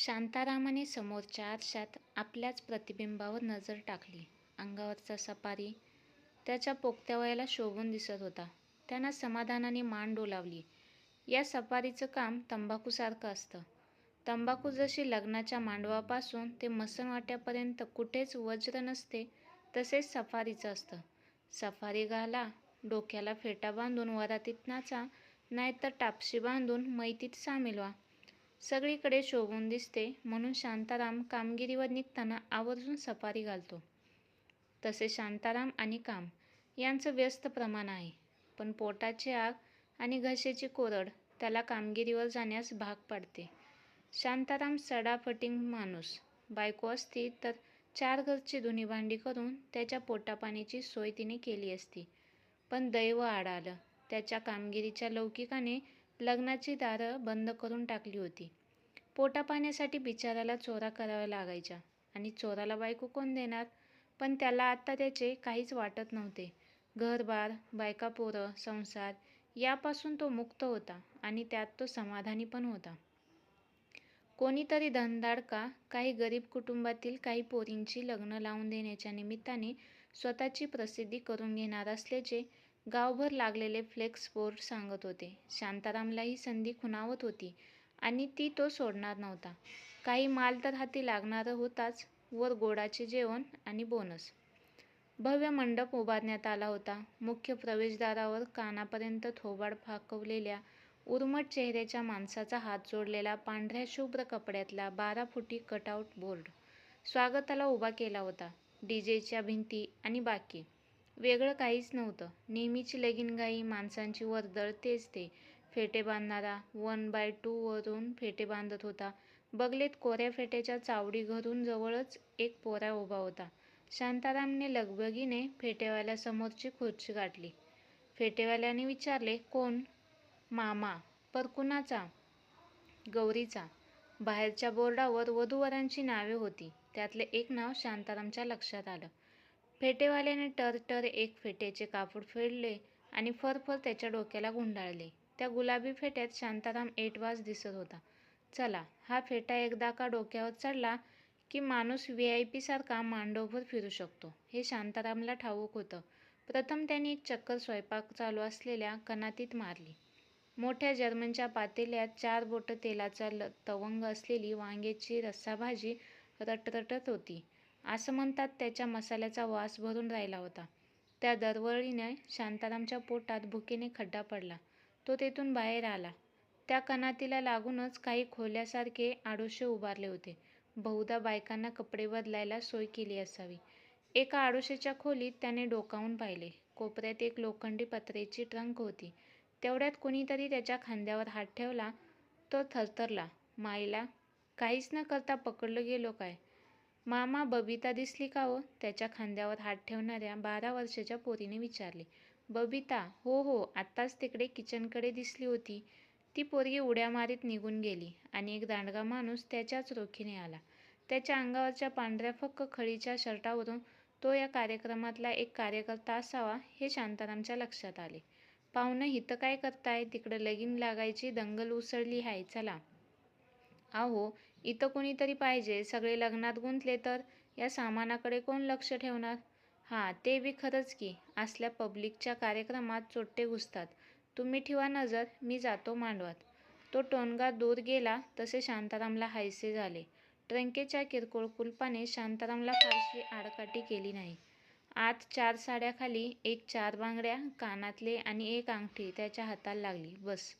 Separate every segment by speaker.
Speaker 1: शांतारामाने समोरच्या आरशात आपल्याच प्रतिबिंबावर नजर टाकली. अंगावरचा सफारी त्याच्या पोखत्या वयाला शोभून दिसत होता. त्यांना समाधानाने मान डोलावली. या सफारीचं काम तंबाखूसारखं असतं. तंबाखू जशी लग्नाच्या मांडवापासून ते मसणवट्यापर्यंत कुठेच वज्र नसते तसेच सफारीचं असतं. सफारी घाला, डोक्याला फेटा बांधून वरातीत नाचा नाहीतर टापशी बांधून मैतीत सामील व्हा. सगळीकडे शोभून दिसते म्हणून शांताराम कामगिरीवर निघताना आवर्जून सफारी घालतो. तसे शांताराम आणि काम यांचं व्यस्त प्रमाण आहे. पण पोटाची आग आणि घशेची कोरड त्याला कामगिरीवर जाण्यास भाग पाडते. शांताराम सडाफटिंग माणूस. बायको असती तर चार घरची धुणीभांडी करून त्याच्या पोटापाण्याची सोय तिने केली असती. पण दैव आड आलं. त्याच्या कामगिरीच्या लौकिकाने लग्नाची दारं बंद करून टाकली होती. पोटापाण्यासाठी बिचाऱ्याला चोरा कराव्या लागायच्या आणि चोराला बायको कोण देणार? पण त्याला आता त्याचे काहीच वाटत नव्हते. घरबार बायका-पोरं, संसार यापासून तो मुक्त होता आणि त्यात तो समाधानी पण होता. कोणीतरी धनदाडका काही गरीब कुटुंबातील काही पोरींची लग्न लावून देण्याच्या निमित्ताने स्वतःची प्रसिद्धी करून घेणार असल्याचे गावभर लागलेले फ्लेक्स बोर्ड सांगत होते. शांतारामला ही संधी खुणावत होती आणि ती तो सोडणार नव्हता. काही माल तर हाती लागणारं होताच, वर गोडाचे जेवण आणि बोनस. भव्य मंडप उभारण्यात आला होता. मुख्य प्रवेशद्वारावर कानापर्यंत थोबाड फाकवलेल्या उर्मट चेहऱ्याच्या माणसाचा हात जोडलेला पांढऱ्या शुभ्र कपड्यातला बारा फुटी कटआउट बोर्ड स्वागताला उभा केला होता. डीजेच्या भिंती आणि बाकी. वेगळं काहीच नव्हतं. नेहमीची लगीनघाई, माणसांची वर्दळ तेच ते. फेटे बांधणारा वन बाय टू वरून फेटे बांधत होता. बगलेत कोऱ्या फेट्याच्या चावडी घरून जवळच एक पोरा उभा होता. शांतारामने लगबगीने फेटेवाल्यासमोरची खुर्ची गाठली. फेटेवाल्याने विचारले, कोण? मामा. पर कुणाचा? गौरीचा. बाहेरच्या बोर्डावर वधूवरांची नावे होती. त्यातलं एक नाव शांतारामच्या लक्षात आलं. फेटेवाल्याने टर-टर एक फेट्याचे कापड फेडले आणि फर-फर त्याच्या डोक्याला गुंडाळले. त्या गुलाबी फेट्यात शांताराम ऐटबाज दिसत होता. चला, हा फेटा एकदा का डोक्यावर चढला की माणूस व्ही आय पीसारखा मांडवभर फिरू शकतो हे शांतारामला ठाऊक होतं. प्रथम त्याने एक चक्कर स्वयंपाक चालू असलेल्या कणातीत मारली. मोठ्या जर्मनच्या पातेल्यात चार बोटं तेलाचा ल तवंग असलेली वांग्याची रस्साभाजी रटरटत होती. असं म्हणतात त्याच्या मसाल्याचा वास भरून राहिला होता. त्या दरवळीने शांतारामच्या पोटात भुकेने खड्डा पडला. तो तेथून बाहेर आला. त्या कणातीला लागूनच काही खोल्यासारखे आडोशे उभारले होते. बहुधा बायकांना कपडे बदलायला सोय केली असावी. एका आडोशेच्या खोलीत त्याने डोकावून पाहिले. कोपऱ्यात एक लोखंडी पत्र्याची ट्रंक होती. तेवढ्यात कुणीतरी त्याच्या खांद्यावर हात ठेवला. तो थरथरला. मायला, काहीच न करता पकडलं गेलो काय? मामा, बबिता दिसली का हो त्याच्या खांद्यावर हात ठेवणाऱ्या बारा वर्षाच्या पोरीने विचारले. बबिता? हो हो, आत्ताच तिकडे किचनकडे दिसली होती. ती पोरगी उड्या मारीत निघून गेली आणि एक दांडगा माणूस त्याच्याच रोखीने आला. त्याच्या अंगावरच्या पांढऱ्या-फक्क खळीच्या शर्टावरून तो या कार्यक्रमातला एक कार्यकर्ता असावा हे शांतारामच्या लक्षात आले. पाहुणं हिथं काय करताय? तिकडं लगीन लागायची दंगल उसळली हाय, चला. अहो, इथं कुणीतरी पाहिजे. सगळे लग्नात गुंतले तर या सामानाकडे कोण लक्ष ठेवणार? हां, ते बी खरंच की. असल्या पब्लिकच्या कार्यक्रमात चोट्टे घुसतात. तुम्ही ठेवा नजर, मी जातो मांडवात. तो टोनगा दूर गेला तसे शांतारामला हायसे झाले. ट्रंकेच्या किरकोळ कुलपाने शांतारामला फारशी आडकाठी केली नाही. आत चार साड्याखाली एक चार बांगड्या, कानातले आणि एक अंगठी त्याच्या हाताला लागली. बस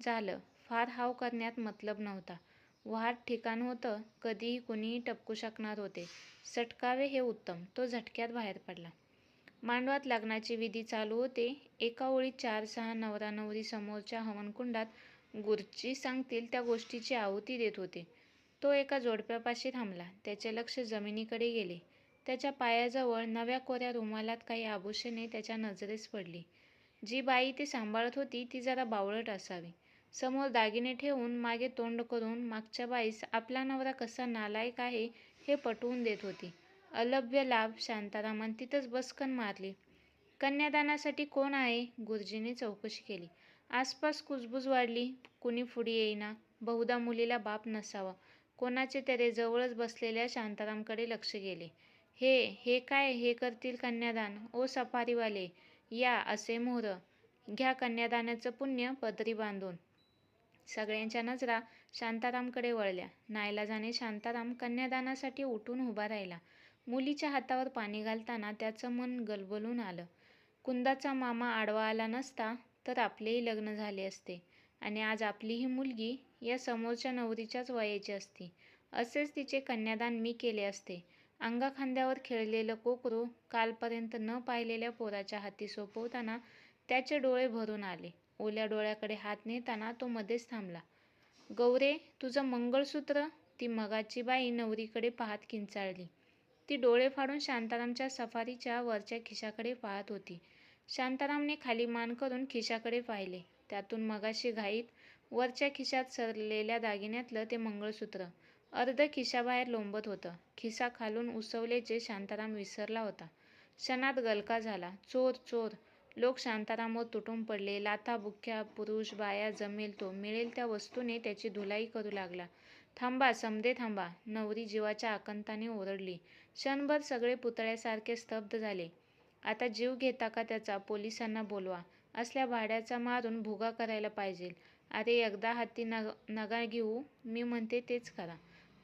Speaker 1: झालं. फार हाव करण्यात मतलब नव्हता. वाहत ठिकाण होतं. कधीही कुणीही टपकू शकणार होते. सटकावे हे उत्तम. तो झटक्यात बाहेर पडला. मांडवात लग्नाची विधी चालू होते. एका ओळीत चार-सहा नवरा-नवरी समोरच्या हवनकुंडात गुरुजी सांगतील त्या गोष्टीची आहुती देत होते. तो एका जोडप्यापाशी थांबला. त्याचे लक्ष जमिनीकडे गेले. त्याच्या पायाजवळ नव्या कोऱ्या रुमालात काही आभूषणे त्याच्या नजरेस पडली. जी बाई ती सांभाळत होती ती जरा बावळट असावी. समोर दागिने ठेवून मागे तोंड करून मागच्या बाईस आपला नवरा कसा नालायक आहे हे पटवून देत होती. अलभ्य लाभ! शांतारामान तिथंच बसकन मारली. कन्यादानासाठी कोण आहे? गुरुजीने चौकशी केली. आसपास कुजबूज वाढली. कुणी पुढे येईना. बहुधा मुलीला बाप नसावा. कोणाचे तरी जवळच बसलेल्या शांतारामकडे लक्ष गेले. हे, हे काय हे करतील कन्यादान? ओ सफारीवाले, या असे मोहर. घ्या कन्यादानाचं पुण्य पदरी बांधून. सगळ्यांच्या नजरा शांतारामकडे वळल्या. नायलाजाने शांताराम कन्यादानासाठी उठून उभा राहिला. मुलीच्या हातावर पाणी घालताना त्याचं मन गलबलून आलं. कुंदाचा मामा आडवा आला नसता तर आपलेही लग्न झाले असते आणि आज आपली ही मुलगी या समोरच्या नवरीच्याच वयाची असती. असेच तिचे कन्यादान मी केले असते. अंगाखांद्यावर खेळलेलं कोकरू कालपर्यंत न पाहिलेल्या पोराच्या हाती सोपवताना त्याचे डोळे भरून आले. ओल्या डोळ्याकडे हात नेताना तो मध्येच थांबला. गौरे, तुझं मंगळसूत्र? ती मगाची बाई नवरीकडे पाहत किंचाळली. ती डोळे फाडून शांतारामच्या सफारीच्या वरच्या खिशाकडे पाहत होती. शांतारामने खाली मान करून खिशाकडे पाहिले. त्यातून मगाशी घाईत वरच्या खिशात सरलेल्या दागिन्यातलं ते मंगळसूत्र अर्ध खिशाबाहेर लोंबत होतं. खिसा खालून उसवल्याचे शांताराम विसरला होता. क्षणात गलका झाला. चोर, चोर! लोक शांतारामवर तुटून पडले. लाथा-बुक्क्या, पुरुष, बाया, जमेल तो, मिळेल त्या वस्तूने त्याची धुलाई करू लागला. थांबा, समदे थांबा! नवरी जीवाच्या आकंताने ओरडली. क्षणभर सगळे पुतळ्यासारखे स्तब्ध झाले. आता जीव घेता का त्याचा? पोलिसांना बोलवा. असल्या भाड्याचा मारून भुगा करायला पाहिजेल. अरे एकदा हाती नगा घेऊ. मी म्हणते तेच करा.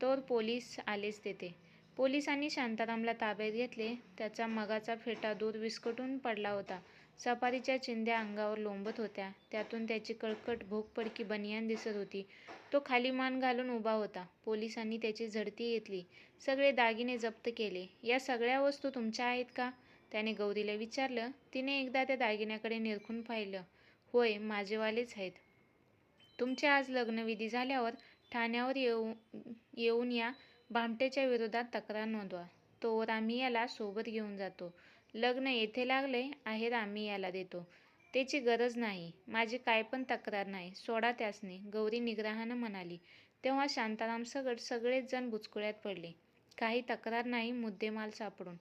Speaker 1: तोर पोलीस आलेच तेथे. पोलिसांनी शांतारामला ताब्यात घेतले. त्याचा मगाचा फेटा दूर विस्कटून पडला होता. सफारीच्या चिंध्या अंगावर लोंबत होत्या. त्यातून त्याची कळकट भोकपडकी बनियान दिसत होती. तो खाली मान घालून उभा होता. पोलिसांनी त्याची झडती घेतली. सगळे दागिने जप्त केले. या सगळ्या वस्तू तुमच्या आहेत का? त्याने गौरीला विचारलं. तिने एकदा त्या दागिन्याकडे निरखून पाहिलं. होय, माझेवालेच आहेत. तुमचे आज लग्नविधी झाल्यावर ठाण्यावर येऊन या भामटेच्या विरोधात तक्रार नोंदवा. तोवर आम्ही याला सोबत घेऊन जातो. लग्न येथे लागले आहेर आम्ही याला देतो. त्याची गरज नाही. माझी काय पण तक्रार नाही. सोडा त्यासने गौरी निग्रहानं म्हणाली. तेव्हा शांतारामसकट सगळेच जण बुचकुळ्यात पडले. काही तक्रार नाही मुद्देमाल सापडून.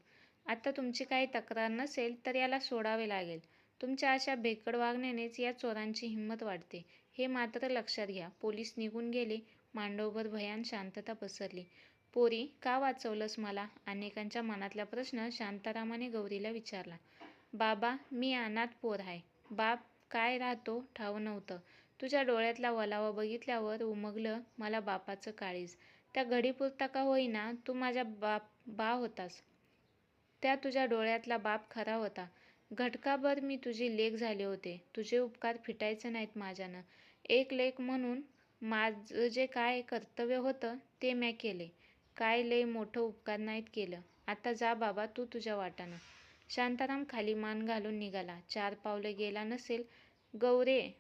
Speaker 1: आता तुमची काही तक्रार नसेल तर याला सोडावे लागेल. तुमच्या अशा भेकड वागण्यानेच या चोरांची हिंमत वाढते हे मात्र लक्षात घ्या. पोलीस निघून गेले. मांडवभर भयान शांतता पसरली. पोरी, का वाचवलंस मला? अनेकांच्या मनातला प्रश्न शांतारामाने गौरीला विचारला. बाबा, मी अनाथ पोर आहे बाप काय राहतो ठाव नव्हतं. तुझ्या डोळ्यातला ओलावा बघितल्यावर उमगलं मला बापाचं काळीज. त्या घडीपुरता का होईना तू माझ्या बाप बा होतास. त्या तुझ्या डोळ्यातला बाप खरा होता. घटकाभर मी तुझी लेक झाले होते. तुझे उपकार फिटायचे नाहीत माझ्यानं. एक लेख म्हणून माझं जे काय कर्तव्य होतं ते मी केले. काय लय मोठं उपकार नाहीत केलं. आता जा बाबा तू तुझ्या वाटानं. शांताराम खाली मान घालून निघाला. चार पावलं गेला नसेल. गौरे,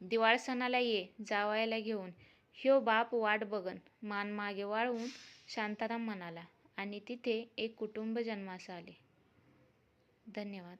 Speaker 1: दिवाळसणाला ये जावयाला घेऊन. ह्यो बाप वाट बघन. मान मागे वाळवून शांताराम म्हणाला. आणि तिथे एक कुटुंब जन्मास आले. धन्यवाद.